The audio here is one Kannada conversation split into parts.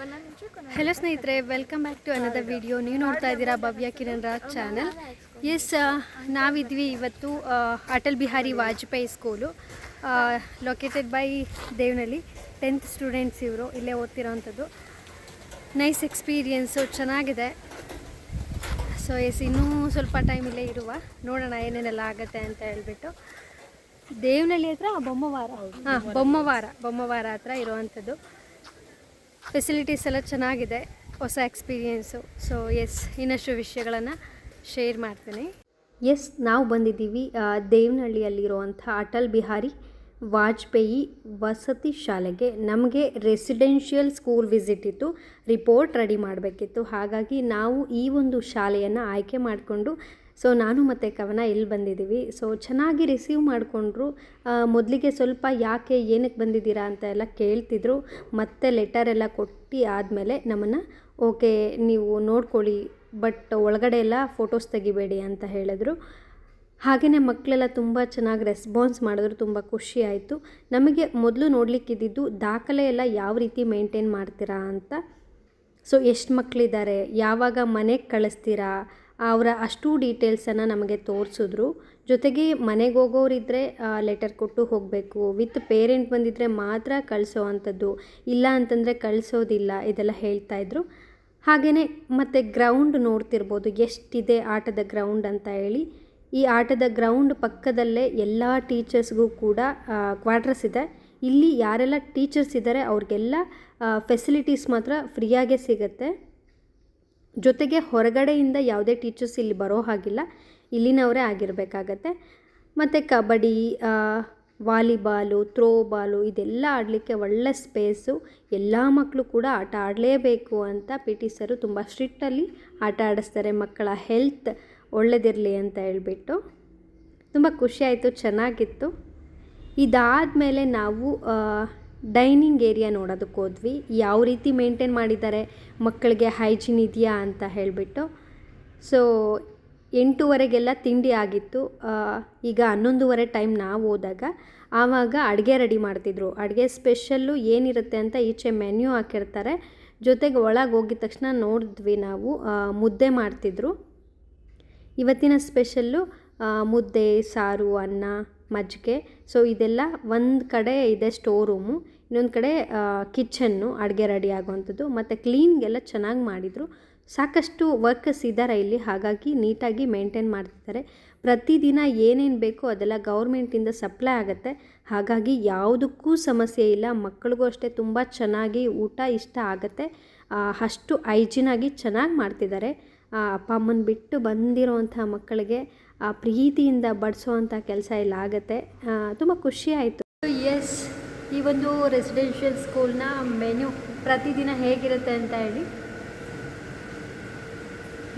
ಹಲೋ ಸ್ನೇಹಿತರೆ ವೆಲ್ಕಮ್ ಬ್ಯಾಕ್ ಟು ಅನದ ವಿಡಿಯೋ ನೀವು ನೋಡ್ತಾ ಇದ್ದೀರಾ ಭವ್ಯ ಕಿರಣ್ ರಾಜ್ ಚಾನಲ್ ಎಸ್ ನಾವಿದ್ವಿ ಇವತ್ತು Atal Bihari Vajpayee school located by ದೇವ್ನಲ್ಲಿ tenth students ಇವರು ಇಲ್ಲೇ ಓದ್ತಿರೋವಂಥದ್ದು ನೈಸ್ ಎಕ್ಸ್ಪೀರಿಯೆನ್ಸು ಚೆನ್ನಾಗಿದೆ. ಸೊ ಎಸ್ ಇನ್ನೂ ಸ್ವಲ್ಪ ಟೈಮ್ ಇಲ್ಲೇ ಇರುವ. ನೋಡೋಣ ಏನೇನೆಲ್ಲ ಆಗುತ್ತೆ ಅಂತ ಹೇಳ್ಬಿಟ್ಟು. ದೇವ್ನಳ್ಳಿ ಹತ್ರ ಬೊಮ್ಮವಾರ. ಹಾಂ, ಬೊಮ್ಮವಾರ ಬೊಮ್ಮವಾರ ಹತ್ರ ಇರುವಂಥದ್ದು. ಫೆಸಿಲಿಟೀಸ್ ಎಲ್ಲ ಚೆನ್ನಾಗಿದೆ, ಹೊಸ ಎಕ್ಸ್ಪೀರಿಯೆನ್ಸು ಸೊ ಎಸ್ ಇನ್ನಷ್ಟು ವಿಷಯಗಳನ್ನು ಶೇರ್ ಮಾಡ್ತೀನಿ. ಎಸ್ ನಾವು ಬಂದಿದ್ದೀವಿ ದೇವನಹಳ್ಳಿಯಲ್ಲಿರುವಂಥ ಅಟಲ್ ಬಿಹಾರಿ ವಾಜಪೇಯಿ ವಸತಿ ಶಾಲೆಗೆ. ನಮಗೆ ರೆಸಿಡೆನ್ಷಿಯಲ್ ಸ್ಕೂಲ್ ವಿಸಿಟ್ ಇತ್ತು ರಿಪೋರ್ಟ್ ರೆಡಿ ಮಾಡಬೇಕಿತ್ತು. ಹಾಗಾಗಿ ನಾವು ಈ ಒಂದು ಶಾಲೆಯನ್ನು ಆಯ್ಕೆ ಮಾಡಿಕೊಂಡು ಸೊ ನಾನು ಮತ್ತು ಕವನ ಇಲ್ಲಿ ಬಂದಿದ್ದೀವಿ. ಸೊ ಚೆನ್ನಾಗಿ ರಿಸೀವ್ ಮಾಡಿಕೊಂಡ್ರು ಮೊದಲಿಗೆ ಸ್ವಲ್ಪ ಯಾಕೆ ಏನಕ್ಕೆ ಬಂದಿದ್ದೀರಾ ಅಂತ ಎಲ್ಲ ಕೇಳ್ತಿದ್ರು. ಮತ್ತೆ ಲೆಟರ್ ಎಲ್ಲ ಕೊಟ್ಟು ಆದಮೇಲೆ ನಮ್ಮನ್ನು, ಓಕೆ, ನೀವು ನೋಡ್ಕೊಳ್ಳಿ, ಬಟ್ ಒಳಗಡೆ ಎಲ್ಲ ಫೋಟೋಸ್ ತೆಗಿಬೇಡಿ ಅಂತ ಹೇಳಿದ್ರು. ಹಾಗೆಯೇ ಮಕ್ಕಳೆಲ್ಲ ತುಂಬ ಚೆನ್ನಾಗಿ ರೆಸ್ಪಾನ್ಸ್ ಮಾಡಿದ್ರು, ತುಂಬ ಖುಷಿ ಆಯಿತು. ನಮಗೆ ಮೊದಲು ನೋಡಲಿಕ್ಕಿದ್ದಿದ್ದು ದಾಖಲೆ ಎಲ್ಲ ಯಾವ ರೀತಿ ಮೇಂಟೈನ್ ಮಾಡ್ತೀರಾ ಅಂತ. ಸೊ ಎಷ್ಟು ಮಕ್ಕಳಿದ್ದಾರೆ ಯಾವಾಗ ಮನೆಗೆ ಕಳಿಸ್ತೀರಾ ಅವರ ಅಷ್ಟೂ ಡೀಟೇಲ್ಸನ್ನು ನಮಗೆ ತೋರಿಸಿದ್ರು. ಜೊತೆಗೆ ಮನೆಗೆ ಹೋಗೋರಿದ್ದರೆ ಲೆಟರ್ ಕೊಟ್ಟು ಹೋಗಬೇಕು. ವಿತ್ ಪೇರೆಂಟ್ ಬಂದಿದ್ದರೆ ಮಾತ್ರ ಕಳಿಸೋ ಅಂಥದ್ದು. ಇಲ್ಲ ಅಂತಂದರೆ ಕಳಿಸೋದಿಲ್ಲ ಇದೆಲ್ಲ ಹೇಳ್ತಾಯಿದ್ರು ಹಾಗೆಯೇ ಮತ್ತು ಗ್ರೌಂಡ್ ನೋಡ್ತಿರ್ಬೋದು. ಎಷ್ಟಿದೆ ಆಟದ ಗ್ರೌಂಡ್ ಅಂತ ಹೇಳಿ. ಈ ಆಟದ ಗ್ರೌಂಡ್ ಪಕ್ಕದಲ್ಲೇ ಎಲ್ಲ ಟೀಚರ್ಸ್ಗೂ ಕೂಡ ಕ್ವಾರ್ಟರ್ಸ್ ಇದೆ. ಇಲ್ಲಿ ಯಾರೆಲ್ಲ ಟೀಚರ್ಸ್ ಇದ್ದಾರೆ ಅವ್ರಿಗೆಲ್ಲ ಫೆಸಿಲಿಟೀಸ್ ಮಾತ್ರ ಫ್ರೀಯಾಗೇ ಸಿಗುತ್ತೆ. ಜೊತೆಗೆ ಹೊರಗಡೆಯಿಂದ ಯಾವುದೇ ಟೀಚರ್ಸ್ ಇಲ್ಲಿ ಬರೋ ಹಾಗಿಲ್ಲ. ಇಲ್ಲಿನವರೇ ಆಗಿರಬೇಕಾಗತ್ತೆ. ಮತ್ತು ಕಬಡ್ಡಿ ವಾಲಿಬಾಲು ಥ್ರೋಬಾಲು ಇದೆಲ್ಲ ಆಡಲಿಕ್ಕೆ ಒಳ್ಳೆ ಸ್ಪೇಸು ಎಲ್ಲ ಮಕ್ಕಳು ಕೂಡ ಆಟ ಆಡಲೇಬೇಕು ಅಂತ ಪಿ ಟಿ ಸರು ತುಂಬ ಸ್ಟ್ರಿಕ್ಟಲ್ಲಿ ಆಟ ಆಡಿಸ್ತಾರೆ. ಮಕ್ಕಳ ಹೆಲ್ತ್ ಒಳ್ಳೆದಿರಲಿ ಅಂತ ಹೇಳ್ಬಿಟ್ಟು. ತುಂಬ ಖುಷಿಯಾಯಿತು ಚೆನ್ನಾಗಿತ್ತು. ಇದಾದಮೇಲೆ ನಾವು ಡೈನಿಂಗ್ ಏರಿಯಾ ನೋಡೋದಕ್ಕೆ ಹೋದ್ವಿ. ಯಾವ ರೀತಿ ಮೇಂಟೈನ್ ಮಾಡಿದ್ದಾರೆ, ಮಕ್ಕಳಿಗೆ ಹೈಜಿನ್ ಇದೆಯಾ ಅಂತ ಹೇಳಿಬಿಟ್ಟು. ಸೊ, ಎಂಟೂವರೆಗೆಲ್ಲ ತಿಂಡಿ ಆಗಿತ್ತು. ಈಗ ಹನ್ನೊಂದುವರೆ ಟೈಮ್ ನಾವು ಹೋದಾಗ, ಆವಾಗ ಅಡುಗೆ ರೆಡಿ ಮಾಡ್ತಿದ್ರು. ಅಡುಗೆ ಸ್ಪೆಷಲ್ಲು ಏನಿರುತ್ತೆ ಅಂತ ಈಚೆ ಮೆನ್ಯೂ ಹಾಕಿರ್ತಾರೆ. ಜೊತೆಗೆ ಒಳಗೆ ಹೋಗಿದ ತಕ್ಷಣ ನೋಡಿದ್ವಿ ನಾವು ಮುದ್ದೆ ಮಾಡ್ತಿದ್ರು. ಇವತ್ತಿನ ಸ್ಪೆಷಲ್ಲು ಮುದ್ದೆ, ಸಾರು, ಅನ್ನ ಮಜ್ಜಿಗೆ. ಸೊ ಇದೆಲ್ಲ ಒಂದು ಕಡೆ ಇದೆ ಸ್ಟೋರ್ ರೂಮು ಇನ್ನೊಂದು ಕಡೆ ಕಿಚನ್ನು ಅಡುಗೆ ರೆಡಿ ಆಗುವಂಥದ್ದು. ಮತ್ತು ಕ್ಲೀನ್ಗೆಲ್ಲ ಚೆನ್ನಾಗಿ ಮಾಡಿದರು. ಸಾಕಷ್ಟು ವರ್ಕರ್ಸ್ ಇದ್ದಾರೆ ಇಲ್ಲಿ, ಹಾಗಾಗಿ ನೀಟಾಗಿ ಮೇಂಟೈನ್ ಮಾಡ್ತಿದ್ದಾರೆ. ಪ್ರತಿದಿನ ಏನೇನು ಬೇಕೋ ಅದೆಲ್ಲ ಗೌರ್ಮೆಂಟಿಂದ ಸಪ್ಲೈ ಆಗುತ್ತೆ. ಹಾಗಾಗಿ ಯಾವುದಕ್ಕೂ ಸಮಸ್ಯೆ ಇಲ್ಲ. ಮಕ್ಕಳಿಗೂ ಅಷ್ಟೇ ತುಂಬ ಚೆನ್ನಾಗಿ ಊಟ ಇಷ್ಟ ಆಗುತ್ತೆ. ಅಷ್ಟು ಹೈಜಿನಾಗಿ ಚೆನ್ನಾಗಿ ಮಾಡ್ತಿದ್ದಾರೆ. ಅಪ್ಪ ಅಮ್ಮನ ಬಿಟ್ಟು ಬಂದಿರೋವಂಥ ಮಕ್ಕಳಿಗೆ ಪ್ರೀತಿಯಿಂದ ಬಡಿಸೋವಂಥ ಕೆಲಸ ಇಲ್ಲ ಆಗುತ್ತೆ. ತುಂಬ ಖುಷಿ ಆಯಿತು. ಎಸ್ ಈ ಒಂದು ರೆಸಿಡೆನ್ಷಿಯಲ್ ಸ್ಕೂಲ್ನ ಮೆನು ಪ್ರತಿದಿನ ಹೇಗಿರುತ್ತೆ ಅಂತ ಹೇಳಿ.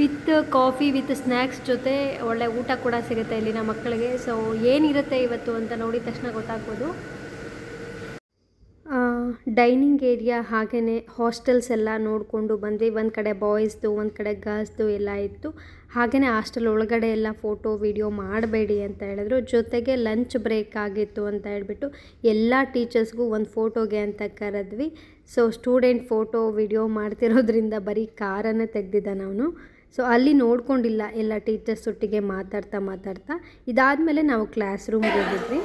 ವಿತ್ ಕಾಫಿ ವಿತ್ ಸ್ನ್ಯಾಕ್ಸ್ ಜೊತೆ ಒಳ್ಳೆ ಊಟ ಕೂಡ ಸಿಗುತ್ತೆ ಇಲ್ಲಿನ ಮಕ್ಕಳಿಗೆ. ಸೊ ಏನಿರುತ್ತೆ ಇವತ್ತು ಅಂತ ನೋಡಿದ ತಕ್ಷಣ ಗೊತ್ತಾಗ್ಬೋದು. ಡೈನಿಂಗ್ ಏರಿಯಾ ಹಾಗೆಯೇ ಹಾಸ್ಟೆಲ್ಸ್ ಎಲ್ಲ ನೋಡಿಕೊಂಡು ಬಂದ್ವಿ. ಒಂದು ಕಡೆ ಬಾಯ್ಸ್ದು ಒಂದು ಕಡೆ ಗರ್ಲ್ಸ್ದು ಎಲ್ಲ ಇತ್ತು. ಹಾಗೆಯೇ ಹಾಸ್ಟೆಲ್ ಒಳಗಡೆ ಎಲ್ಲ ಫೋಟೋ ವಿಡಿಯೋ ಮಾಡಬೇಡಿ ಅಂತ ಹೇಳಿದ್ರು. ಜೊತೆಗೆ ಲಂಚ್ ಬ್ರೇಕ್ ಆಗಿತ್ತು ಅಂತ ಹೇಳಿಬಿಟ್ಟು ಎಲ್ಲ ಟೀಚರ್ಸ್ಗೂ ಒಂದು ಫೋಟೋಗೆ ಅಂತ ಕರೆದ್ವಿ. ಸೊ ಸ್ಟೂಡೆಂಟ್ ಫೋಟೋ ವಿಡಿಯೋ ಮಾಡ್ತಿರೋದ್ರಿಂದ ಬರೀ ಕಾರನ್ನೇ ತೆಗ್ದಿದ್ದ ನಾವು ಸೊ ಅಲ್ಲಿ ನೋಡ್ಕೊಂಡಿಲ್ಲ ಎಲ್ಲ ಟೀಚರ್ಸ್ ಒಟ್ಟಿಗೆ ಮಾತಾಡ್ತಾ ಮಾತಾಡ್ತಾ. ಇದಾದಮೇಲೆ ನಾವು ಕ್ಲಾಸ್ ರೂಮ್ಗೆ ಹೋಗಿದ್ವಿ.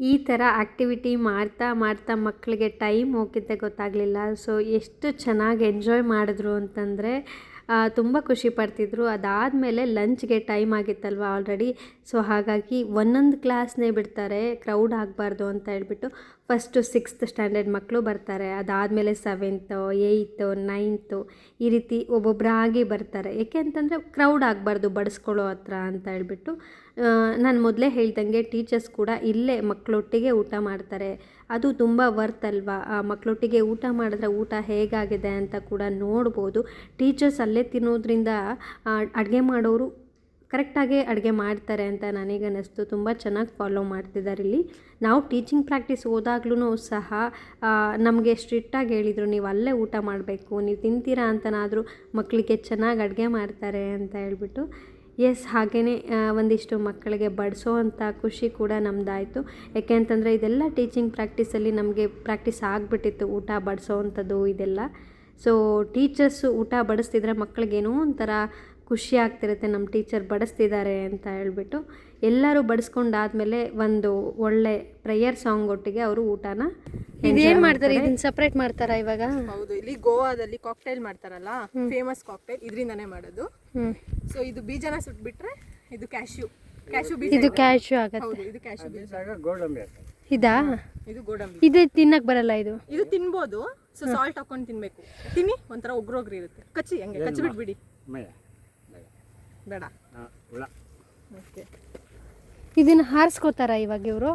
ಈ ಥರ ಆ್ಯಕ್ಟಿವಿಟಿ ಮಾಡ್ತಾ ಮಾಡ್ತಾ ಮಕ್ಕಳಿಗೆ ಟೈಮ್ ಹೋಗಿದ್ದೆ ಗೊತ್ತಾಗಲಿಲ್ಲ. ಸೊ, ಎಷ್ಟು ಚೆನ್ನಾಗಿ ಎಂಜಾಯ್ ಮಾಡಿದ್ರು ಅಂತಂದರೆ ತುಂಬ ಖುಷಿ ಪಡ್ತಿದ್ರು. ಅದಾದಮೇಲೆ ಲಂಚ್ಗೆ ಟೈಮ್ ಆಗಿತ್ತಲ್ವ ಆಲ್ರೆಡಿ. ಸೊ, ಹಾಗಾಗಿ ಒಂದೊಂದು ಕ್ಲಾಸ್ನೇ ಬಿಡ್ತಾರೆ, ಕ್ರೌಡ್ ಆಗಬಾರ್ದು ಅಂತ ಹೇಳ್ಬಿಟ್ಟು ಫಸ್ಟು ಸಿಕ್ಸ್ತ್ ಸ್ಟ್ಯಾಂಡರ್ಡ್ ಮಕ್ಕಳು ಬರ್ತಾರೆ. ಅದಾದಮೇಲೆ ಸೆವೆಂತು, ಏಯ್ತು, ನೈನ್ತು ಈ ರೀತಿ ಒಬ್ಬೊಬ್ಬರಾಗಿ ಬರ್ತಾರೆ. ಏಕೆ ಅಂತಂದರೆ ಕ್ರೌಡ್ ಆಗಬಾರ್ದು ಬಡಿಸ್ಕೊಳ್ಳೋ ಹತ್ರ ಅಂತ ಹೇಳ್ಬಿಟ್ಟು ನಾನು ಮೊದಲೇ ಹೇಳ್ದಂಗೆ ಟೀಚರ್ಸ್ ಕೂಡ ಇಲ್ಲೇ ಮಕ್ಕಳೊಟ್ಟಿಗೆ ಊಟ ಮಾಡ್ತಾರೆ. ಅದು ತುಂಬ ವರ್ತ್ ಅಲ್ವಾ? ಆ ಮಕ್ಕಳೊಟ್ಟಿಗೆ ಊಟ ಮಾಡಿದ್ರೆ ಊಟ ಹೇಗಾಗಿದೆ ಅಂತ ಕೂಡ ನೋಡ್ಬೋದು. ಟೀಚರ್ಸ್ ಅಲ್ಲೇ ತಿನ್ನೋದ್ರಿಂದ ಅಡುಗೆ ಮಾಡೋರು ಕರೆಕ್ಟಾಗಿ ಅಡುಗೆ ಮಾಡ್ತಾರೆ ಅಂತ ನನಗೆ ಅನ್ನಿಸ್ತು. ತುಂಬ ಚೆನ್ನಾಗಿ ಫಾಲೋ ಮಾಡ್ತಿದ್ದಾರೆ ಇಲ್ಲಿ. ನಾವು ಟೀಚಿಂಗ್ ಪ್ರಾಕ್ಟೀಸ್ ಹೋದಾಗ್ಲೂ ಸಹ ನಮಗೆ ಸ್ಟ್ರಿಕ್ಟಾಗಿ ಹೇಳಿದರು, ನೀವು ಅಲ್ಲೇ ಊಟ ಮಾಡಬೇಕು, ನೀವು ತಿಂತೀರಾ ಅಂತನಾದರೂ ಮಕ್ಕಳಿಗೆ ಚೆನ್ನಾಗಿ ಅಡುಗೆ ಮಾಡ್ತಾರೆ ಅಂತ ಹೇಳ್ಬಿಟ್ಟು ಎಸ್ ಹಾಗೆಯೇ ಒಂದಿಷ್ಟು ಮಕ್ಕಳಿಗೆ ಬಡಿಸೋ ಅಂಥ ಖುಷಿ ಕೂಡ ನಮ್ಮದಾಯಿತು ಯಾಕೆ ಅಂತಂದರೆ ಇದೆಲ್ಲ ಟೀಚಿಂಗ್ ಪ್ರಾಕ್ಟೀಸಲ್ಲಿ ನಮಗೆ ಪ್ರಾಕ್ಟೀಸ್ ಆಗಿಬಿಟ್ಟಿತ್ತು, ಊಟ ಬಡಿಸೋ ಅಂಥದ್ದು ಇದೆಲ್ಲ. ಸೊ ಟೀಚರ್ಸು ಊಟ ಬಡಿಸ್ತಿದ್ರೆ ಮಕ್ಕಳಿಗೇನೋ ಒಂಥರ ಖುಷಿ ಆಗ್ತಿರುತ್ತೆ ನಮ್ಮ ಟೀಚರ್ ಬಡಿಸ್ತಿದ್ದಾರೆ ಅಂತ ಹೇಳ್ಬಿಟ್ಟು. ಎಲ್ಲರೂ ಬಡಿಸ್ಕೊಂಡಾದ್ಮೇಲೆ ಒಂದು ಒಳ್ಳೆ ಪ್ರೇಯರ್ ಸಾಂಗ್ ಒಟ್ಟಿಗೆ ಅವರು ಊಟನ ಇದೇನ್ ಮಾಡ್ತಾರೆ? ಇದನ್ನ ಸೆಪರೇಟ್ ಮಾಡ್ತಾರಾ ಇವಾಗ? ಹೌದು ಇಲ್ಲಿ ಗೋವಾದಲ್ಲಿ ಕಾಕ್ಟೈಲ್ ಮಾಡ್ತಾರಲ್ಲ ಫೇಮಸ್ ಕಾಕ್ಟೈಲ್ ಇದರಿಂದಾನೇ ಮಾಡೋದು. ಹ್ಮ್. ಸೊ ಇದು ಬೀಜನ ಸುಟ್ಬಿಟ್ರೆ ಇದು ಕ್ಯಾಶ್ಯೂ ಕ್ಯಾಶ್ಯೂ ಬೀಜ ಇದು ಕ್ಯಾಶ್ಯೂ ಆಗುತ್ತೆ ಆಗತ್ತೆ. ಹೌದು ಇದು ಕ್ಯಾಶ್ಯೂ ಬೀಜ. ಇದಾ? ಇದು ಗೋಡಂಬಿ. ಇದು ತಿನ್ನಕ್ ಬರಲ್ಲ ಇದು? ಇದು ತಿನ್ಬೋದು ಸೊ ಸಾಲ್ಟ್ ಹಾಕೊಂಡು ತಿನ್ಬೇಕು. ತಿನ್ನಿ ಒಂಥರ ಉಗ್ರೋಗ್ರಿ ಇರುತ್ತೆ. ಕಚ್ಚಿ ಹಂಗೆ ಕಚ್ಚಿ ಬಿಟ್ಬಿಡಿ ಬೇಡ. ಓಕೆ ಇದನ್ನ ಹಾರಿಸ್ಕೋತಾರ ಇವಾಗ ಇವರು?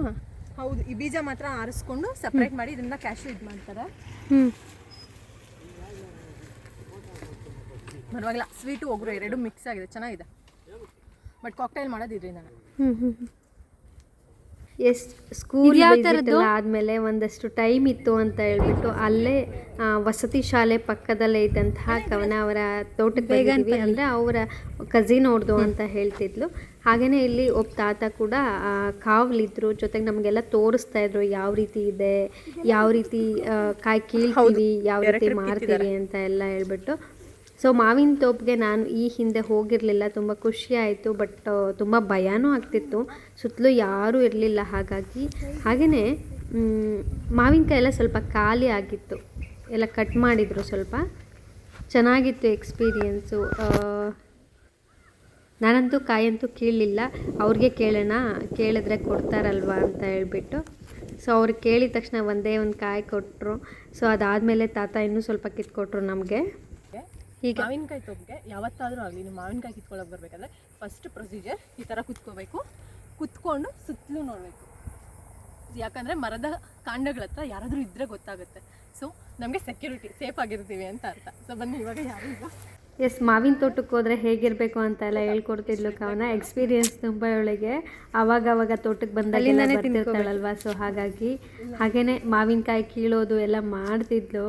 ಹೌದು ಈ ಬೀಜ ಮಾತ್ರ ಆರಿಸ್ಕೊಂಡು ಸಪ್ರೇಟ್ ಮಾಡಿ ಇದನ್ನ ಕ್ಯಾಶು ಇದು ಮಾಡ್ತಾರೆ. ಹ್ಮ್. ಪರವಾಗಿಲ್ಲ ಸ್ವೀಟು ಒಗ್ರು ಎರಡು ಮಿಕ್ಸ್ ಆಗಿದೆ ಚೆನ್ನಾಗಿದೆ. ಬಟ್ ಕಾಕ್ಟೈಲ್ ಮಾಡೋದು ನಾನು. ಹ್ಮ್ ಹ್ಮ್ ಎಸ್ ಸ್ಕೂಲ್ ಯಾವ ಥರದ್ದು? ಆದಮೇಲೆ ಒಂದಷ್ಟು ಟೈಮ್ ಇತ್ತು ಅಂತ ಹೇಳ್ಬಿಟ್ಟು ಅಲ್ಲೇ ಆ, ವಸತಿ ಶಾಲೆ ಪಕ್ಕದಲ್ಲೇ ಇದ್ದಂತಹ ಕವನ ಅವರ ತೋಟಕ್ಕೆ ಬೇಗ ಅಂದರೆ ಅವರ ಕಸಿನ್ ಅವ್ರದ್ದು ಅಂತ ಹೇಳ್ತಿದ್ಲು. ಹಾಗೆಯೇ ಇಲ್ಲಿ ಒಬ್ಬ ತಾತ ಕೂಡ ಕಾವಲಿದ್ರು ಜೊತೆಗೆ ನಮಗೆಲ್ಲ ತೋರಿಸ್ತಾ ಇದ್ರು ಯಾವ ರೀತಿ ಇದೆ ಯಾವ ರೀತಿ ಕಾಯಿ ಕೀಳ್ತೀವಿ ಯಾವ ರೀತಿ ಮಾರ್ತೀವಿ ಅಂತ ಎಲ್ಲ ಹೇಳ್ಬಿಟ್ಟು. ಸೊ ಮಾವಿನ ತೋಪಿಗೆ ನಾನು ಈ ಹಿಂದೆ ಹೋಗಿರಲಿಲ್ಲ ತುಂಬ ಖುಷಿ ಆಯಿತು ಬಟ್ ತುಂಬ ಭಯನೂ ಆಗ್ತಿತ್ತು. ಸುತ್ತಲೂ ಯಾರೂ ಇರಲಿಲ್ಲ ಹಾಗಾಗಿ. ಹಾಗೆಯೇ ಮಾವಿನಕಾಯಿ ಎಲ್ಲ ಸ್ವಲ್ಪ ಖಾಲಿ ಆಗಿತ್ತು. ಎಲ್ಲ ಕಟ್ ಮಾಡಿದರು ಸ್ವಲ್ಪ. ಚೆನ್ನಾಗಿತ್ತು ಎಕ್ಸ್ಪೀರಿಯನ್ಸು ನಾನಂತೂ ಕಾಯಂತೂ ಕೀಳಲಿಲ್ಲ. ಅವ್ರಿಗೆ ಕೇಳೋಣ, ಕೇಳಿದ್ರೆ ಕೊಡ್ತಾರಲ್ವಾ ಅಂತ ಹೇಳ್ಬಿಟ್ಟು. ಸೊ ಅವ್ರಿಗೆ ಕೇಳಿದ ತಕ್ಷಣ ಒಂದೇ ಒಂದು ಕಾಯಿ ಕೊಟ್ಟರು ಸೊ ಅದಾದಮೇಲೆ ತಾತ ಇನ್ನೂ ಸ್ವಲ್ಪ ಕಿತ್ಕೊಟ್ರು ನಮಗೆ. ಈಗ ಮಾವಿನಕಾಯಿ ತೊಗೆ ಯಾವತ್ತಾದರೂ ಆಗಲಿ, ನೀವು ಮಾವಿನಕಾಯಿ ಕಿತ್ಕೊಳ್ಳೋಕೆ ಬರಬೇಕಂದ್ರೆ ಫಸ್ಟ್ ಪ್ರೊಸೀಜರ್ ಈ ಥರ ಕುತ್ಕೋಬೇಕು. ಕುತ್ಕೊಂಡು ಸುತ್ತಲೂ ನೋಡಬೇಕು. ಯಾಕಂದರೆ ಮರದ ಕಾಂಡಗಳ ಹತ್ರ ಯಾರಾದರೂ ಇದ್ದರೆ ಗೊತ್ತಾಗುತ್ತೆ. ಸೊ ನಮಗೆ ಸೆಕ್ಯೂರಿಟಿ ಸೇಫ್ ಆಗಿರ್ತೀವಿ ಅಂತ ಅರ್ಥ. ಸೊ ಬನ್ನಿ, ಇವಾಗ ಯಾರು ಇಲ್ಲ. ಎಸ್ ಮಾವಿನ ತೋಟಕ್ಕೆ ಹೋದ್ರೆ ಹೇಗಿರಬೇಕು ಅಂತ ಎಲ್ಲ ಹೇಳ್ಕೊಡ್ತಿದ್ಲು ಕವನ. ಎಕ್ಸ್ಪೀರಿಯನ್ಸ್ ತುಂಬ ಇವಳಿಗೆ ಅವಾಗ ಅವಾಗ ತೋಟಕ್ಕೆ ಬಂದಾಗ ತಿಂತಾಳಲ್ವಾ ಸೊ ಹಾಗಾಗಿ ಹಾಗೇನೆ ಮಾವಿನಕಾಯಿ ಕೀಳೋದು ಎಲ್ಲ ಮಾಡ್ತಿದ್ಲು.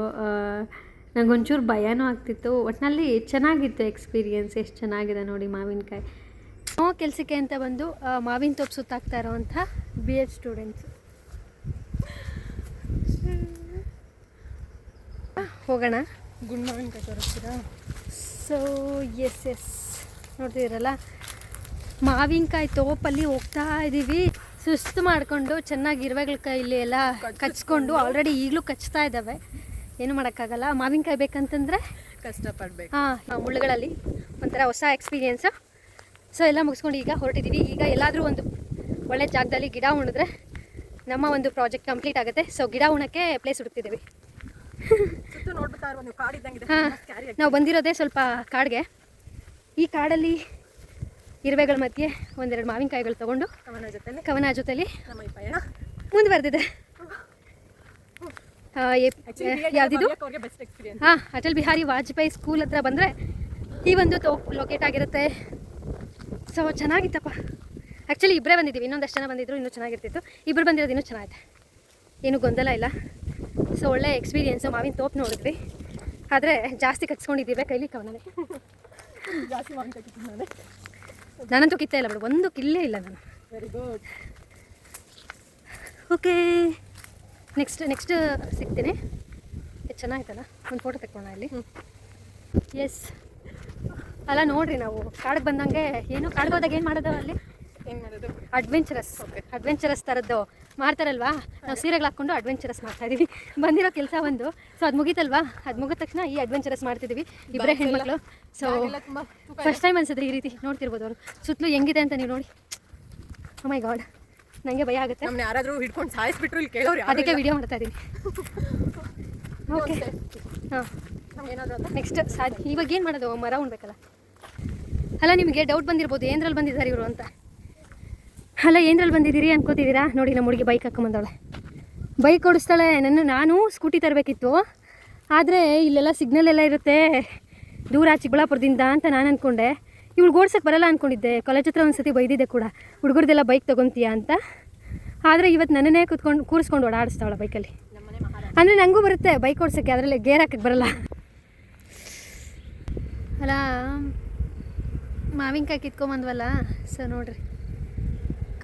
ನಂಗೊಂಚೂರು ಭಯನೂ ಆಗ್ತಿತ್ತು. ಒಟ್ಟಿನಲ್ಲಿ ಚೆನ್ನಾಗಿತ್ತು ಎಕ್ಸ್ಪೀರಿಯನ್ಸ್ ಎಷ್ಟು ಚೆನ್ನಾಗಿದೆ ನೋಡಿ ಮಾವಿನಕಾಯಿ. ನಾವು ಕೆಲಸಕ್ಕೆ ಅಂತ ಬಂದು ಮಾವಿನ ತೋಪ್ ಸುತ್ತಾಕ್ತಾ ಇರೋವಂಥ ಬಿ ಎಡ್ ಸ್ಟೂಡೆಂಟ್ಸ್ ಹೋಗೋಣ. ಗುಂಡ್ ಮಾವಿನಕಾಯಿ ತೋರಿಸ್ತೀರಾ? ಸೊ ಎಸ್ ಎಸ್ ನೋಡ್ತಿದ್ದೀರಲ್ಲ? ಮಾವಿನಕಾಯಿ ತೋಪಲ್ಲಿ ಹೋಗ್ತಾ ಇದ್ದೀವಿ ಸುಸ್ತು ಮಾಡಿಕೊಂಡು ಚೆನ್ನಾಗಿ ಇರುವೆಗಳ ಕೈಲಿ ಎಲ್ಲ ಕಚ್ಕೊಂಡು ಆಲ್ರೆಡಿ ಈಗಲೂ ಕಚ್ತಾ ಇದ್ದಾವೆ ಏನು ಮಾಡೋಕ್ಕಾಗಲ್ಲ? ಮಾವಿನಕಾಯಿ ಬೇಕಂತಂದರೆ? ಕಷ್ಟಪಡಬೇಕು. ಹಾಂ ಮುಳ್ಳುಗಳಲ್ಲಿ ಒಂಥರ ಹೊಸ ಎಕ್ಸ್ಪೀರಿಯೆನ್ಸು ಸೊ ಎಲ್ಲ ಮುಗಿಸ್ಕೊಂಡು ಈಗ ಹೊರಟಿದ್ದೀವಿ ಈಗ ಎಲ್ಲಾದರೂ ಒಂದು ಒಳ್ಳೆ ಜಾಗದಲ್ಲಿ ಗಿಡ ಉಣಿದ್ರೆ ನಮ್ಮ ಒಂದು ಪ್ರಾಜೆಕ್ಟ್ ಕಂಪ್ಲೀಟ್ ಆಗುತ್ತೆ. ಸೊ ಗಿಡ ಉಣಕ್ಕೆ ಪ್ಲೇಸ್ ಹುಡುಕ್ತಿದ್ದೀವಿ. ನೀವು ಬಂದಿರೋದೇ ಸ್ವಲ್ಪ ಕಾಡಿಗೆ. ಈ ಕಾಡಲ್ಲಿ ಇರುವೆಗಳ ಮಧ್ಯೆ ಒಂದೆರಡು ಮಾವಿನಕಾಯಿಗಳು ತಗೊಂಡು ಜೊತೆಲಿ. ಕವನ ಜೊತೆಲಿ ಮುಂದೆ ಬರ್ದಿದೆ ಯಾವ್ದಿದು? ಮುಂದುವರೆದಿದೆ ಹಾಂ ಅಟಲ್ ಬಿಹಾರಿ ವಾಜಪೇಯಿ ಸ್ಕೂಲ್ ಹತ್ರ ಬಂದ್ರೆ ಈ ಒಂದು ಲೊಕೇಟ್ ಆಗಿರುತ್ತೆ. ಸೊ ಚೆನ್ನಾಗಿತ್ತಪ್ಪ. ಆಕ್ಚುಲಿ ಇಬ್ಬರೇ ಬಂದಿದ್ದೀವಿ. ಇನ್ನೊಂದಷ್ಟು ಜನ ಬಂದಿದ್ರು ಇನ್ನೂ ಚೆನ್ನಾಗಿರ್ತಿತ್ತು. ಇಬ್ಬರು ಬಂದಿರೋದು ಇನ್ನೂ ಚೆನ್ನಾಗಿದೆ ಏನು ಗೊಂದಲ ಇಲ್ಲ. ಸೊ ಒಳ್ಳೆ ಎಕ್ಸ್ಪೀರಿಯೆನ್ಸು ಮಾವಿನ ತೋಪ್ ನೋಡಿದ್ವಿ. ಆದರೆ ಜಾಸ್ತಿ ಕಚ್ಕೊಂಡಿದ್ದೀವಿ ಕೈಲಿ ಕವನೇ ಜಾಸ್ತಿ ಮಾವಿನ ನಾನಂತೂ ಕಿತ್ತೇ ಇಲ್ಲ ಬಿಡು. ಒಂದು ಕಿಲ್ಲೇ ಇಲ್ಲ ನಾನು. Very good okay. Next next ಸಿಗ್ತೀನಿ. ಚೆನ್ನಾಗಿತ್ತಲ್ಲ? ಒಂದು ಫೋಟೋ ತೆಕ್ಕೋಣ ಇಲ್ಲಿ. ಎಸ್ ಅಲ್ಲ ನೋಡ್ರಿ ನಾವು. ಕಾಡಿಗೆ ಬಂದಂಗೆ ಏನು ಕಾಡ್ಬೋದಾಗ ಹೋದಾಗ ಏನು ಮಾಡೋದು ಅಲ್ಲಿ? ಏನು ಮಾಡೋದು? ಅಡ್ವೆಂಚರಸ್ ಅಡ್ವೆಂಚರಸ್ ಥರದ್ದು ಮಾಡ್ತಾರಲ್ವಾ? ನಾವು ಸೀರೆಗಳು ಹಾಕೊಂಡು ಅಡ್ವೆಂಚರಸ್ ಮಾಡ್ತಾ ಇದೀವಿ. ಬಂದಿರೋ ಕೆಲಸ ಒಂದು. ಸೊ ಅದು ಮುಗೀತಲ್ವಾ? ಅದು ಮುಗಿದ ತಕ್ಷಣ ಈ ಅಡ್ವೆಂಚರಸ್ ಮಾಡ್ತಿದ್ದೀವಿ ಇಬ್ಬರೇ ಹೆಣ್ಮಕ್ಳು. ಸೊ ಫಸ್ಟ್ ಟೈಮ್ ಅನ್ಸಿದ್ರೆ ಈ ರೀತಿ ನೋಡ್ತಿರ್ಬೋದು ಅವರು. ಸುತ್ತಲೂ ಹೆಂಗಿದೆ ಅಂತ ನೀವು ನೋಡಿ. ಮೈ ಗಾಡ್ ನನಗೆ ಭಯ ಆಗುತ್ತೆ. ನಮ್ಮನ್ನ ಯಾರಾದರೂ ಹಿಡ್ಕೊಂಡು ಸಾಯಿಸ್ಬಿಟ್ರು ಇಲ್ಲಿ ಕೇಳೋರು ಅದಕ್ಕೆ ವಿಡಿಯೋ ಮಾಡ್ತಾ ಇದ್ದೀನಿ ಓಕೆ ಹಾಂ. ನೆಕ್ಸ್ಟ್ ಸಾಧ್ಯ. ಇವಾಗ ಏನು ಮಾಡೋದು? ಮರ ಉಣ್ಬೇಕಲ್ಲ. ಅಲ್ಲ ನಿಮಗೆ ಡೌಟ್ ಬಂದಿರ್ಬೋದು. ಏನ್ರಲ್ಲಿ ಬಂದಿದ್ದಾರೆ ಇವರು ಅಂತ? ಅಲ್ಲ ಏನ್ರಲ್ಲಿ ಬಂದಿದ್ದೀರಿ ಅನ್ಕೋತಿದ್ದೀರಾ? ನೋಡಿ, ನಮ್ಮ ಹುಡುಗಿ ಬೈಕ್ ಹಾಕೊಂಬಂದವಳೆ ಬೈಕ್ ಓಡಿಸ್ತಾಳೆ. ನನ್ನ, ನಾನು ಸ್ಕೂಟಿ ತರಬೇಕಿತ್ತು. ಆದರೆ ಇಲ್ಲೆಲ್ಲ ಸಿಗ್ನಲ್ ಎಲ್ಲ ಇರುತ್ತೆ. ದೂರ ಚಿಕ್ಕಬಳ್ಳಾಪುರದಿಂದ ಅಂತ ನಾನು ಅಂದ್ಕೊಂಡೆ ಇವಳು ಓಡ್ಸೋಕ್ಕೆ ಬರಲ್ಲ ಅಂದ್ಕೊಂಡಿದ್ದೆ ಕಾಲೇಜ್ ಹತ್ರ ಒಂದು ಸತಿ ಬೈದಿದ್ದೆ ಕೂಡ. ಹುಡುಗರದೆಲ್ಲ ಬೈಕ್ ತೊಗೊತೀಯಾ ಅಂತ. ಆದರೆ ಇವತ್ತು ನನ್ನನ್ನೇ ಕೂತ್ಕೊಂಡು, ಕೂರಿಸ್ಕೊಂಡು ಓಡಾಡಿಸ್ತಾವಳ ಬೈಕಲ್ಲಿ ಅಂದರೆ ನನಗೂ ಬರುತ್ತೆ ಬೈಕ್ ಓಡ್ಸೋಕ್ಕೆ, ಅದರಲ್ಲಿ ಗೇರ್ ಹಾಕಕ್ಕೆ ಬರಲ್ಲ. ಅಲ್ಲ ಮಾವಿನಕಾಯಿ ಕಿತ್ಕೊಂಬಂದ್ವಲ್ಲ ಸೊ ನೋಡ್ರಿ.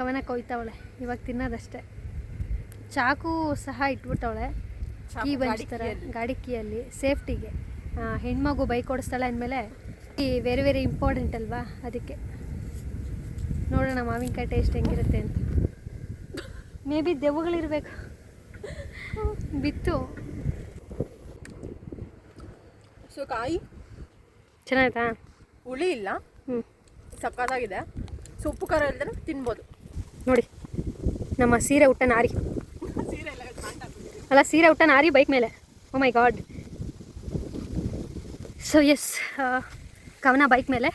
ಕವನ ಕೊಯ್ತಾವಳೆ ಇವಾಗ ತಿನ್ನೋದಷ್ಟೇ. ಚಾಕು ಸಹ ಇಟ್ಬಿಟ್ಟವಳೆ ಕೀ ಗಾಡಿ ಬಂಚ್ತಾರೆ ಗಾಡಿ ಕೀಯಲ್ಲಿ ಸೇಫ್ಟಿಗೆ. ಹೆಣ್ಮಗು ಬೈಕ್ ಓಡಿಸ್ತಾಳೆ ಅಂದಮೇಲೆ ಈ ವೆರಿ ವೆರಿ ಇಂಪಾರ್ಟೆಂಟ್ ಅಲ್ವಾ ಅದಕ್ಕೆ. ನೋಡೋಣ ಮಾವಿನಕಾಯಿ ಟೇಸ್ಟ್ ಹೆಂಗಿರುತ್ತೆ ಅಂತ. ಮೇ ಬಿ ದೆವ್ವಗಳಿರ್ಬೇಕು ಬಿತ್ತು. ಸೊ ಕಾಯಿ? ಚೆನ್ನಾಯ್ತಾ ಹುಳಿ ಇಲ್ಲ. ಹ್ಞೂ ಸಕ್ಕತ್ತಾಗಿದೆ. ಸೊಪ್ಪು ಖಾರ ಇಲ್ದ್ರೆ ತಿನ್ಬೋದು. ನೋಡಿ. ನಮ್ಮ ಸೀರೆ ಹುಟ್ಟ ನಾರಿ. ಅಲ್ಲ ಸೀರೆ ಹುಟ್ಟ ನಾರಿ ಬೈಕ್ ಮೇಲೆ. Oh O my god so yes Kavana bike ಮೇಲೆ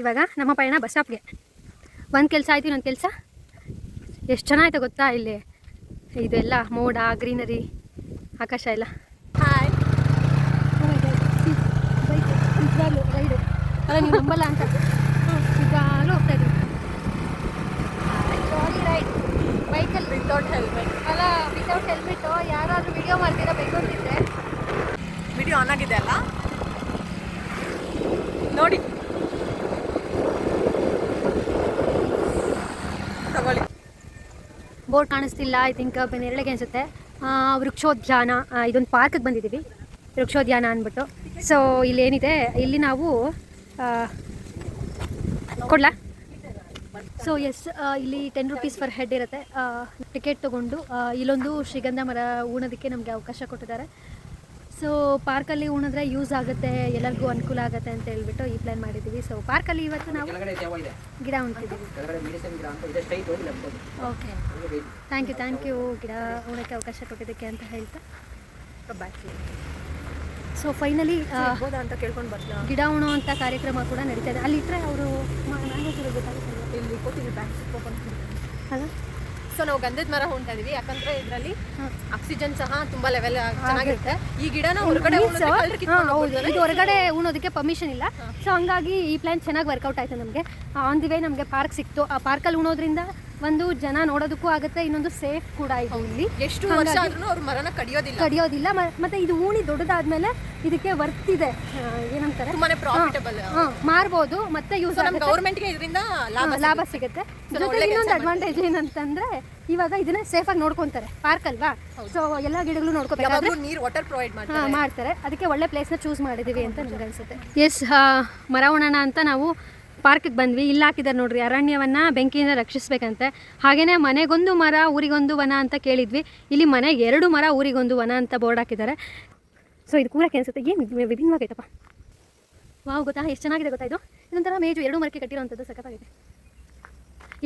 ಇವಾಗ ನಮ್ಮ ಪಯಣ ಬಸ್ ಸ್ಟಾಪ್ಗೆ ಒಂದು ಕೆಲಸ ಆಯ್ತು ಇನ್ನೊಂದು ಕೆಲಸ. ಎಷ್ಟು ಚೆನ್ನಾಗಿತ್ತು ಗೊತ್ತಾ ಇಲ್ಲಿ? ಇದೆಲ್ಲ ಮೋಡ ಗ್ರೀನರಿ ಆಕಾಶ ಎಲ್ಲ. ಹಾಯ್ ಬೈಕ್ ನಿಜವಾಗ್ಲೂ ರೈಡು ಅಲ್ಲ ನೀವು ನಂಬಲ್ಲ ಅಂತ ನಿಜವಾಗ್ಲೂ ಹೋಗ್ತಾ ಇದ್ದೀವಿ ಜಾಲಿ ರೈಡ್ ಬೈಕಲ್ಲಿ ವಿತೌಟ್ ಹೆಲ್ಮೆಟ್ ಅಲ್ಲ ವಿತೌಟ್ ಹೆಲ್ಮೆಟ್ಟು ಯಾರಾದರೂ ವಿಡಿಯೋ ಮಾಡ್ತೀರಾ ಅಂತಿದ್ದೆ ವಿಡಿಯೋ ಆನ್ ಆಗಿದೆ ಅಲ್ಲ? ನೋಡಿ. ತಗೊಳ್ಳಿ. ಬೋರ್ಡ್ ಕಾಣಿಸ್ತಿಲ್ಲ ಐ ಥಿಂಕ್ ಬೆನ್ನೆರಳಿಗೆ ಅನಿಸುತ್ತೆ. ವೃಕ್ಷೋದ್ಯಾನ ಇದೊಂದು ಪಾರ್ಕಿಗೆ ಬಂದಿದ್ದೀವಿ ವೃಕ್ಷೋದ್ಯಾನ ಅಂದ್ಬಿಟ್ಟು ಸೊ ಇಲ್ಲಿ ಏನಿದೆ? ಇಲ್ಲಿ ನಾವು ಕೊಡ್ಲಾ? ಸೊ ಎಸ್ ಇಲ್ಲಿ ಟೆನ್ ರುಪೀಸ್ ಫರ್ ಹೆಡ್ ಇರುತ್ತೆ. ಟಿಕೆಟ್ ತೊಗೊಂಡು ಇಲ್ಲೊಂದು ಶ್ರೀಗಂಧ ಮರ ಉಣೋದಕ್ಕೆ ನಮಗೆ ಅವಕಾಶ ಕೊಟ್ಟಿದ್ದಾರೆ. ಸೊ ಪಾರ್ಕಲ್ಲಿ ಉಣಿದ್ರೆ ಯೂಸ್ ಆಗುತ್ತೆ ಎಲ್ಲರಿಗೂ ಅನುಕೂಲ ಆಗುತ್ತೆ ಅಂತ ಹೇಳ್ಬಿಟ್ಟು ಈ ಪ್ಲ್ಯಾನ್ ಮಾಡಿದ್ದೀವಿ. ಸೊ ಪಾರ್ಕಲ್ಲಿ ಇವತ್ತು ನಾವು ಗಿಡ ಉಣ್ತಿದ್ದೀವಿ. ಅಂತ okay thank you thank you ಗಿಡ ಉಣಕ್ಕೆ ಅವಕಾಶ ಕೊಟ್ಟಿದ್ದಕ್ಕೆ ಅಂತ ಹೇಳ್ತಾ. ಬಾಯ್ ಸೊ ಫೈನಲಿ ಅಂತ ಕೇಳ್ಕೊಂಡು ಬರ್ತೀವಿ ಗಿಡ ಉಣುವಂಥ ಕಾರ್ಯಕ್ರಮ ಕೂಡ ನಡೀತಾ ಇದೆ. ಅಲ್ಲಿ ಇಟ್ಟರೆ ಅವರು ಸೊ ನಾವು ಗಂಧದ ಮರ ಹೊಂಟ ಇದೀವಿ. ಯಾಕಂದ್ರೆ ಇದರಲ್ಲಿ ಆಕ್ಸಿಜನ್ ಸಹ ತುಂಬಾ ಲೆವೆಲ್ ಚೆನ್ನಾಗಿರುತ್ತೆ. ಈ ಗಿಡನ ಹೊರಗಡೆ ಇದು ಹೊರಗಡೆ ಉಣೋದಕ್ಕೆ ಪರ್ಮಿಷನ್ ಇಲ್ಲ. ಸೊ ಹಂಗಾಗಿ ಈ ಪ್ಲಾನ್ ಚೆನ್ನಾಗಿ ವರ್ಕೌಟ್ ಆಯ್ತು ನಮಗೆ. ಆನ್ ದಿ ವೇ ನಮಗೆ ಪಾರ್ಕ್ ಸಿಕ್ತು. ಆ ಪಾರ್ಕಲ್ಲಿ ಉಣೋದ್ರಿಂದ ಒಂದು ಜನ ನೋಡೋದಕ್ಕೂ ಆಗುತ್ತೆ ಇನ್ನೊಂದು ಸೇಫ್ ಕೂಡ ಇದೆ ಇಲ್ಲಿ. ಎಷ್ಟು ವರ್ಷ ಆದ್ರೂ ಅವ್ರ ಮರನ ಕಡಿಯೋದಿಲ್ಲ. ಕಡಿಯೋದಿಲ್ಲ. ಮ- ಮತ್ತೆ ಇದು ಹೂಣಿ ದೊಡ್ಡದಾದ್ಮೇಲೆ ಇದಕ್ಕೆ ವರ್ತ್ ಇದೆ ಆ, ಏನಂತಾರೆ? ತುಂಬಾನೇ ಪ್ರಾಫಿಟಬಲ್ ಹಾಂ ಮಾರ್ಬೋದು ಮತ್ತೆ ಯೂಸ್ ಸೊ ನಮ್ ಆಗುತ್ತೆ. ಗೌರ್ಮೆಂಟ್ಗೆ ಇದರಿಂದ ಲಾಭ ಸಿಗುತ್ತೆ. ಜೊತೆಗೆ ಇನ್ನೊಂದು ಅಡ್ವಾಂಟೇಜ್ ಏನಂತಂದ್ರೆ ಇವಾಗ ಇದನ್ನ ಸೇಫ್ ಆಗಿ ನೋಡ್ಕೊಂತಾರೆ ಪಾರ್ಕ್ ಅಲ್ವಾ? ಸೊ ಎಲ್ಲಾ ಗಿಡಗಳು ನೋಡ್ಕೋಬೇಕು ಯಾವಾಗ್ಲೂ ನೀರ್ ವಾಟರ್ ಪ್ರೊವೈಡ್ ಮಾಡ್ತಾರೆ. ಹಾ, ಮಾಡ್ತಾರೆ. ಅದಕ್ಕೆ ಒಳ್ಳೆ ಪ್ಲೇಸ್ನ ಚೂಸ್ ಮಾಡಿದೀವಿ ಅಂತ ನನಗೆ ಅನ್ಸುತ್ತೆ ಎಸ್ ಮರ ಉಣೋಣ ಅಂತ ನಾವು ಪಾರ್ಕಿಗೆ ಬಂದ್ವಿ. ಇಲ್ಲಿ ಹಾಕಿದ್ದಾರೆ ನೋಡ್ರಿ, ಅರಣ್ಯವನ್ನ ಬೆಂಕಿಯಿಂದ ರಕ್ಷಿಸ್ಬೇಕಂತೆ. ಹಾಗೇನೆ ಮನೆಗೊಂದು ಮರ, ಊರಿಗೊಂದು ವನ ಅಂತ ಕೇಳಿದ್ವಿ. ಇಲ್ಲಿ ಮನೆಗೆ ಎರಡು ಮರ, ಊರಿಗೊಂದು ವನ ಅಂತ ಬೋರ್ಡ್ ಹಾಕಿದ್ದಾರೆ. ಸೊ ಇದು ಕೂರಕ್ಕೆ ಅನಿಸುತ್ತೆ. ಏನು ವಿಭಿನ್ನವಾಗೈತಪ್ಪ ವಾವ್, ಗೊತ್ತಾ? ಎಷ್ಟು ಚೆನ್ನಾಗಿದೆ ಗೊತ್ತಾ ಇದು? ಇದೊಂಥರ ಮೇಜು ಎರಡು ಮರಕ್ಕೆ ಕಟ್ಟಿರೋವಂಥದ್ದು ಸಖತ್ತಾಗಿದೆ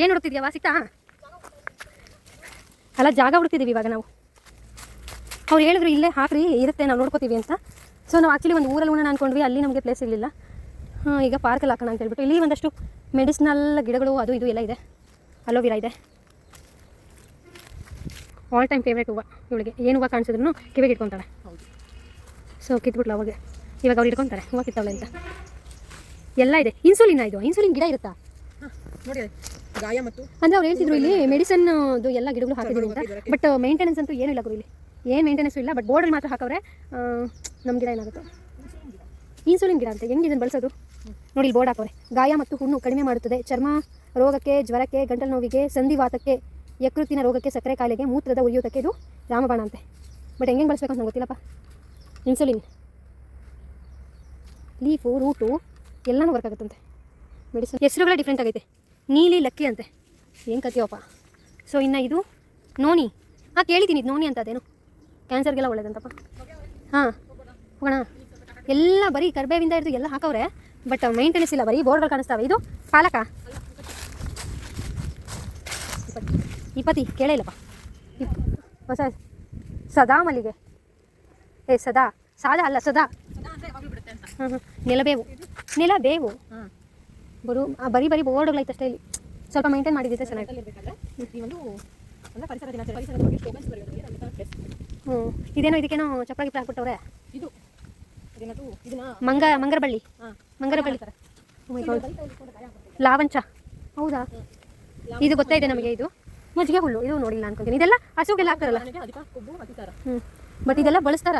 ಏನು ಹುಡುಕ್ತಿದ್ಯಾ ಸಿಕ್ತಾ ಅಲ್ಲ, ಜಾಗ ಹುಡುಕ್ತಿದ್ದೀವಿ ಇವಾಗ ನಾವು. ಅವ್ರು ಹೇಳಿದ್ರು, ಇಲ್ಲೇ ಹಾಕ್ರಿ, ಇರುತ್ತೆ, ನಾವು ನೋಡ್ಕೋತೀವಿ ಅಂತ. ಸೊ ನಾವು ಆ್ಯಕ್ಚುಲಿ ಒಂದು ಊರಲ್ಲಿ ಉಣ್ಣ ಅನ್ಕೊಂಡ್ವಿ. ಅಲ್ಲಿ ನಮಗೆ ಪ್ಲೇಸ್ ಇರಲಿಲ್ಲ. ಈಗ ಪಾರ್ಕಲ್ಲಿ ಹಾಕೋಣ ಅಂತ ಹೇಳ್ಬಿಟ್ಟು. ಇಲ್ಲಿ ಒಂದಷ್ಟು ಮೆಡಿಸಿನಲ್ ಗಿಡಗಳು ಅದು ಇದು ಎಲ್ಲ ಇದೆ. ಅಲೋವಿರಾ ಇದೆ. ಆಲ್ ಟೈಮ್ ಫೇವ್ರೇಟ್ ಹೂವು ಇವಳಿಗೆ. ಏನು ಹೂವು ಕಾಣಿಸಿದ್ರು ಕಿವಿಗೆ ಇಟ್ಕೊತಾಳೆ. ಸೊ ಕಿತ್ಬಿಟ್ಲು ಅವಾಗ. ಇವಾಗ ಅವ್ರು ಇಟ್ಕೊತಾರೆ ಹೂವು ಕಿತ್ತವಳೆ ಅಂತ. ಎಲ್ಲ ಇದೆ. ಇನ್ಸುಲಿನ್ ಇದು. ಇನ್ಸುಲಿನ್ ಗಿಡ ಇರುತ್ತಾ? ನೋಡಿ ಅದು ಗಾಯ ಮತ್ತು ಅಂದರೆ ಅವ್ರು ಹೇಳ್ತಿದ್ರು ಇಲ್ಲಿ ಮೆಡಿಸನ್ ಎಲ್ಲ ಗಿಡಗಳು ಹಾಕಿದ್ರು ಅಂತ. ಬಟ್ ಮೇಂಟೆನೆನ್ಸ್ ಅಂತೂ ಏನೂ ಇಲ್ಲ ಗುರು ಇಲ್ಲಿ. ಏನು ಮೇಂಟೆನೆನ್ಸ್ ಇಲ್ಲ. ಬಟ್ ಬೋರ್ಡಲ್ಲಿ ಮಾತ್ರ ಹಾಕವ್ರೆ ನಮ್ಮ ಗಿಡ ಏನಾಗುತ್ತೆ? ಇನ್ಸುಲಿನ್ ಗಿಡ ಅಂತ. ಹೆಂಗೆ ಇದನ್ನು ಬಳಸೋದು? ನೋಡಿ ಬೋರ್ಡ್ ಹಾಕೋರೆ ಗಾಯ ಮತ್ತು ಹುಣ್ಣು ಕಡಿಮೆ ಮಾಡುತ್ತದೆ. ಚರ್ಮ ರೋಗಕ್ಕೆ, ಜ್ವರಕ್ಕೆ, ಗಂಟಲು ನೋವಿಗೆ, ಸಂಧಿವಾತಕ್ಕೆ, ಯಕೃತ್ತಿನ ರೋಗಕ್ಕೆ ಸಕ್ಕರೆ ಕಾಯಿಲೆಗೆ, ಮೂತ್ರದ ಉರಿಯೂತಕ್ಕೆ ಇದು ರಾಮಬಾಣ ಅಂತೆ. ಬಟ್ ಹೆಂಗೆ ಬಳಸ್ಬೇಕು ಅಂತ ಗೊತ್ತಿಲ್ಲಪ್ಪ. ಇನ್ಸುಲಿನ್ ಲೀಫು ರೂಟು ಎಲ್ಲನೂ ವರ್ಕ್ ಆಗುತ್ತಂತೆ. ಮೆಡಿಸಿನ್ ಹೆಸರುಗಳೇ ಡಿಫ್ರೆಂಟ್ ಆಗೈತೆ. ನೀಲಿ, ಲಕ್ಕಿ ಅಂತೆ. ಏನು ಕತಿಯೋಪ್ಪ ಸೊ ಇನ್ನು ಇದು ನೋನಿ. ಹಾಂ ಕೇಳಿದ್ದೀನಿ, ಇದು ನೋನಿ ಅಂತ ಅದೇನು. ಕ್ಯಾನ್ಸರ್ಗೆಲ್ಲ ಒಳ್ಳೇದಂತಪ್ಪ. ಹಾಂ, ಹೋಗೋಣ. ಎಲ್ಲ ಬರೀ ಕರ್ಬೇವಿಂದ ಹಿಡಿದು ಎಲ್ಲ ಹಾಕವ್ರೆ. ಬಟ್ ಮೈಂಟೆನೆನ್ಸ್ ಇಲ್ಲ, ಬರೀ ಬೋರ್ಡ್ಗಳು ಕಾಣಿಸ್ತಾವೆ. ಇದು ಪಾಲಕ. ಇಪ್ಪತ್ತಿ ಕೇಳೇ ಇಲ್ಲಪ್ಪ. ಹೊಸ ಸದಾ ಮಲ್ಲಿಗೆ. ಏ, ಸದಾ. ಸಾದಾ ಅಲ್ಲ, ಸದಾ. ನೆಲಬೇವು. ನೆಲಬೇವು. ಬರು ಬರೀ ಬರೀ ಬೋರ್ಡ್ಗಳು ಬೋರ್ಡ್ಗಳೈತೆ ಅಷ್ಟೇ ಇಲ್ಲಿ. ಸ್ವಲ್ಪ ಮೈಂಟೈನ್ ಮಾಡಿದ್ದೆ ಚೆನ್ನಾಗಿ ಹ್ಞೂ ಇದೇನೋ ಇದಕ್ಕೇನೋ ಚಪ್ಪಾಗಿ ಹಾಕ್ಬಿಟ್ಟವ್ರೆ? ಇದು ಮಂಗ ಮಂಗರಬಳ್ಳಿ. ಹಾಂ. ಮಂಗರಬಳ್ಳಿ ಲಾವಂಚ. ಹೌದಾ? ಇದು ಗೊತ್ತಾಯಿದೆ ನಮಗೆ ಇದು. ಮಜ್ಜಿಗೆ ಹುಲ್ಲು. ಇದು ನೋಡಿಲ್ಲ ಅನ್ಕೊಂತೀನಿ. ಇದೆಲ್ಲ ಹಸುಗೆಲ್ಲ ಹಾಕ್ತಾರಲ್ಲ? ಹ್ಞೂ ಬಟ್ ಇದೆಲ್ಲ ಬಳಸ್ತಾರ?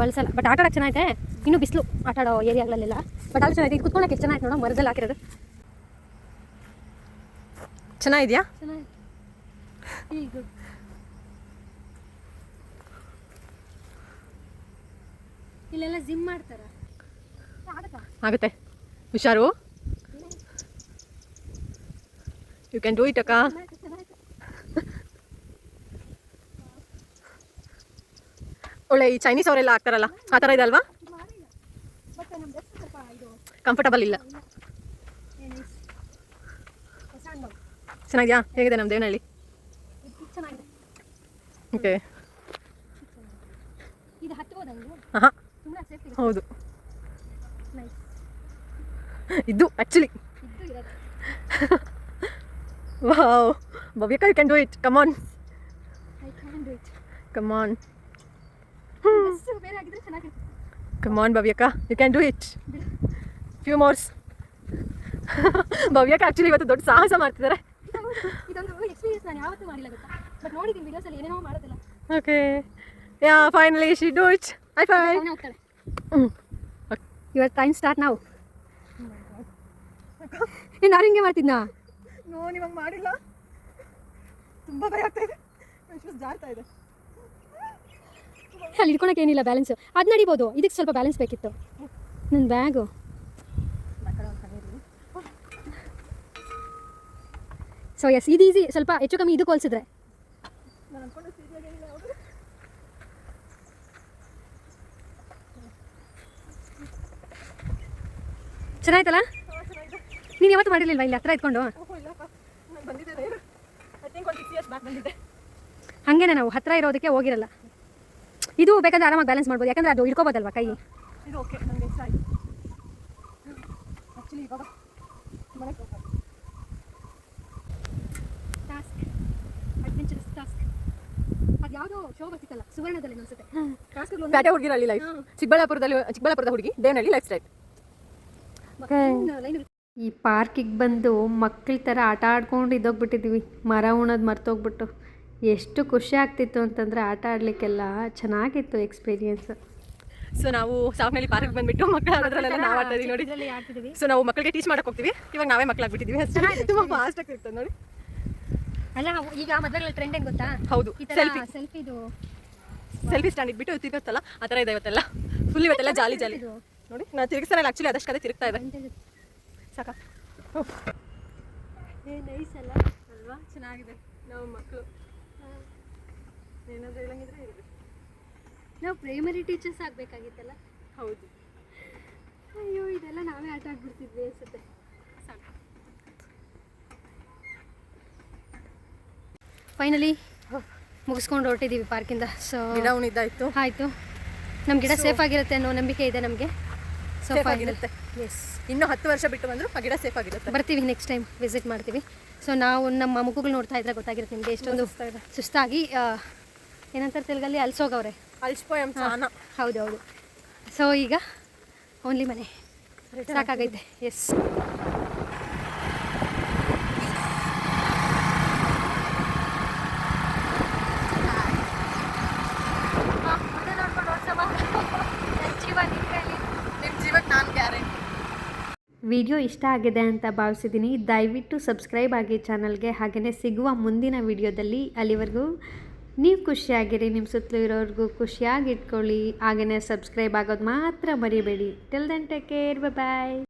ಬಳಸಲ್ಲ. ಬಟ್ ಆಟ ಆಡೋಕೆ ಚೆನ್ನಾಗೈತೆ. ಇನ್ನೂ ಬಿಸಿಲು ಆಟ ಆಡೋ ಏರಿಯಾಗಳಲ್ಲೆಲ್ಲ. ಬಟ್ ಆಟ ಚೆನ್ನಾಗಿದೆ ಇದು ಕುತ್ಕೊಳಕ್ಕೆ ಎಷ್ಟು ಚೆನ್ನಾಗಿ ನೋಡೋ. ಮರದಲ್ಲಿ ಹಾಕಿರೋದು. ಚೆನ್ನಾಗಿದ್ಯಾ? ಇಲ್ಲೆಲ್ಲ ಜಿಮ್ ಮಾಡ್ತಾರ. ಆಗುತ್ತೆ. ಹುಷಾರು? ಯು ಕ್ಯಾನ್ ಡೂ ಇಟ್ ಅಕ್ಕ. ಒಳ್ಳೆ ಈ ಚೈನೀಸ್ ಅವರೆಲ್ಲ ಆಗ್ತಾರಲ್ಲ ಆ ಥರ ಇದೆ ಅಲ್ವಾ? ಕಂಫರ್ಟಬಲ್ ಇಲ್ಲ. ಚೆನ್ನಾಗಿದೆಯಾ? ಹೇಗಿದೆ ನಮ್ಮ ದೇವನಹಳ್ಳಿ? ಓಕೆ ಹಾಂ ಹೌದು. ಇದು actually wow ಭವ್ಯಕ you can do it come on come on it on come on ಭವ್ಯಕ you can do it few mores ಭವ್ಯಕ actually ಇವತ್ತು ದೊಡ್ಡ ಸಾಹಸ ಮಾಡ್ತಿದ್ದಾರೆ ಇದೊಂದು ಎಕ್ಸ್ಪೀರಿಯನ್ಸ್ ನಾನು ಯಾವತ್ತೂ ಮಾಡಿಲ್ಲ ಗೊತ್ತಾ? ಬಟ್ ನೋಡಿದ್ದೀನಿ ವಿಡಿಯೋಸಲ್ಲಿ ಏನೇನೋ ಮಾಡೋದಿಲ್ಲ okay yeah finally she do it I five your time start ನಾವು. ನಾನು ಹಿಂಗೆ ಮಾಡ್ತಿದ್ನಾ? ನೋ ನಿಮಗೆ ಮಾಡಿಲ್ಲ. ತುಂಬ ಭಯ ಆಗ್ತಾ ಇದೆ. ಜಾರ್ತಾ ಇದೆ. ಅಲ್ಲಿ ಇಟ್ಕೊಳಕ್ಕೆ ಏನಿಲ್ಲ ಬ್ಯಾಲೆನ್ಸ್ ಅದು ನಡಿಬೋದು ಇದಕ್ಕೆ ಸ್ವಲ್ಪ ಬ್ಯಾಲೆನ್ಸ್ ಬೇಕಿತ್ತು. ನನ್ನ ಬ್ಯಾಗು ಸೊ ಎಸ್ ಇದು ಈಸಿ ಸ್ವಲ್ಪ ಹೆಚ್ಚು ಕಮ್ಮಿ ಇದಕ್ಕೆ ಹೋಲಿಸಿದ್ರೆ. ಚೆನ್ನಾಯ್ತಲ್ಲ? ನೀನು ಯಾವತ್ತು ಮಾಡಿರ್ಲಿಲ್ವಾ? ಇಲ್ಲಿ ಹತ್ರ ಇಟ್ಕೊಂಡು ಹಂಗೇನೆ ನಾವು ಹತ್ರ ಇರೋದಕ್ಕೆ ಹೋಗಿರಲ್ಲ. ಇದು ಬೇಕಂದ್ರೆ ಆರಾಮಾಗಿ ಬ್ಯಾಲೆನ್ಸ್ ಮಾಡ್ಬೋದು. ಯಾಕಂದ್ರೆ ಅದು ಇಟ್ಕೋಬೋದಲ್ವಾ ಕೈ? ಇದು ಓಕೆ ನನಗೆ ಇಷ್ಟ ಆಯಿತು. ಆ್ಯಕ್ಚುಲಿ ಇವಾಗ ಮನೆಗೆ ಹೋಗ್ಬೇಕು. ಟಾಸ್ಕ್ ಅಡ್ವೆಂಚರಸ್ ಟಾಸ್ಕ್ ಅದು ಯಾವುದೋ ಶೋ ಬರ್ತಿತ್ತಲ್ಲ ಸುವರ್ಣದಲ್ಲಿ ಅನಿಸುತ್ತೆ ಟಾಸ್ಕ್ಗಳು ಪ್ಯಾಟೆ ಹುಡುಗಿರಲ್ಲಿ ಲೈಫ್ ಚಿಕ್ಕಬಳ್ಳಾಪುರದಲ್ಲಿ ಚಿಕ್ಕಬಳ್ಳಾಪುರದ ಹುಡುಗಿ ದೇವನಹಳ್ಳಿ ಲೈಫ್ ಸ್ಟೈಲ್ ಈ ಪಾರ್ಕಿಗೆ ಬಂದು ಮಕ್ಕಳ ಥರ ಆಟ ಆಡ್ಕೊಂಡು ಇದ್ದೋಗ್ಬಿಟ್ಟಿದ್ವಿ ಮರ ಉಣೋದು ಮರ್ತೋಗ್ಬಿಟ್ಟು. ಎಷ್ಟು ಖುಷಿ ಆಗ್ತಿತ್ತು ಅಂತಂದರೆ ಆಟ ಆಡಲಿಕ್ಕೆಲ್ಲ ಚೆನ್ನಾಗಿತ್ತು ಎಕ್ಸ್ಪೀರಿಯೆನ್ಸ್. ಸೊ ನಾವು ಸಾಫ್ನಲ್ಲಿ ಪಾರ್ಕ್ ಬಂದ್ಬಿಟ್ಟು ಮಕ್ಕಳ ಆಡೋದ್ರಲ್ಲೆಲ್ಲ ನಾವು ಆಡ್ತಾ ಇದೀವಿ ನೋಡಿ. ಸೊ ನಾವು ಮಕ್ಕಳಿಗೆ ಟೀಚ್ ಮಾಡಕ್ಕೆ ಹೋಗ್ತೀವಿ. ಇವಾಗ ನಾವೇ ಮಕ್ಕಳಾಗ್ಬಿಟ್ಟಿದ್ವಿ ಅಷ್ಟೇ. ತುಂಬ ಫಾಸ್ಟ್ ಆಗ್ತಿರ್ತದೆ ನೋಡಿ. ಅಲ್ಲ ಈಗ ಮದುವೆಗಳ ಟ್ರೆಂಡ್ ಏನು ಗೊತ್ತಾ? ಹೌದು. ಸೆಲ್ಫಿ ಸೆಲ್ಫಿದು ಸೆಲ್ಫಿ ಸ್ಟ್ಯಾಂಡ್ ಇಟ್ಬಿಟ್ಟು ತಿರುಗುತ್ತಲ್ಲ ಆ ಥರ ಇದೆ ಇವತ್ತೆಲ್ಲ. ಫುಲ್ ಇವತ್ತೆಲ್ಲ ಜಾಲಿ ಜಾಲಿ. ನೋಡಿ ನಾನು ತಿರುಗಿಸ್ತಾನೆ ಆ್ಯಕ್ಚುಲಿ ಅದಷ್ಟು ಕಡೆ ತಿರುಗ್ತಾ ಇದೆ. ಸಾಕ? ಏ ನೈಸ್ ಅಲ್ಲ? ಅಲ್ವಾ? ಚೆನ್ನಾಗಿದೆ. ನಾವು ಮಕ್ಕಳು. ಏನಾದರೂ ಹೇಳಂಗಿದ್ರೆ ಹೇಳಿ. ನಾವು ಪ್ರೈಮರಿ ಟೀಚರ್ಸ್ ಆಗಬೇಕಾಗಿತ್ತಲ್ಲ? ಹೌದು. ಅಯ್ಯೋ ಇದೆಲ್ಲ ನಾವೇ ಆಟ ಆಗ್ಬಿಡ್ತಿದ್ವಿ ಅನ್ಸುತ್ತೆ. ಸಾಕು? ಫೈನಲಿ ಮುಗಿಸ್ಕೊಂಡು ಹೊರಟಿದ್ದೀವಿ ಪಾರ್ಕಿಂದ ಸೊ ಗಿಡ ಉಣಿದ್ದಾಯ್ತು ಆಯಿತು. ನಮ್ಮ ಗಿಡ ಸೇಫ್ ಆಗಿರುತ್ತೆ ಅನ್ನೋ ನಂಬಿಕೆ ಇದೆ ನಮಗೆ. ಸೊ Safe ಆಗಿರುತ್ತೆ. ಎಸ್ ಇನ್ನು ಹತ್ತು ವರ್ಷ ಬಿಟ್ಟು ಬಂದರೂ ಆ ಗಿಡ ಸೇಫ್ ಆಗಿರುತ್ತೆ. ಬರ್ತೀವಿ ನೆಕ್ಸ್ಟ್ ಟೈಮ್ ವಿಸಿಟ್ ಮಾಡ್ತೀವಿ. ಸೊ ನಾವು ನಮ್ಮ ಮಗುಗಳು ನೋಡ್ತಾ ಇದ್ರೆ ಗೊತ್ತಾಗಿರುತ್ತೆ ನಿಮಗೆ ಎಷ್ಟೊಂದು ಸುಸ್ತಾಗಿ ಏನಂತಾರೆ ತೆಲುಗಲ್ಲಿ ಅಲ್ಸೋಗವ್ರೆ. ಅಲ್ಸ್ಪೋಯಂ ಹೌದು ಹೌದು ಸೊ ಈಗ ಓನ್ಲಿ ಮನೆ. ಸಾಕಾಗೈತೆ. ಎಸ್ ವಿಡಿಯೋ ಇಷ್ಟ ಆಗಿದೆ ಅಂತ ಭಾವಿಸಿದ್ದೀನಿ. ದಯವಿಟ್ಟು ಸಬ್ಸ್ಕ್ರೈಬ್ ಆಗಿ ಚಾನಲ್ಗೆ ಹಾಗೆಯೇ ಸಿಗುವ ಮುಂದಿನ ವಿಡಿಯೋದಲ್ಲಿ ಅಲ್ಲಿವರೆಗೂ ನೀವು ಖುಷಿಯಾಗಿರಿ. ನಿಮ್ಮ ಸುತ್ತಲೂ ಇರೋರಿಗೂ ಖುಷಿಯಾಗಿ ಇಟ್ಕೊಳ್ಳಿ ಹಾಗೆಯೇ ಸಬ್ಸ್ಕ್ರೈಬ್ ಆಗೋದು ಮಾತ್ರ ಮರಿಬೇಡಿ. Till then take care bye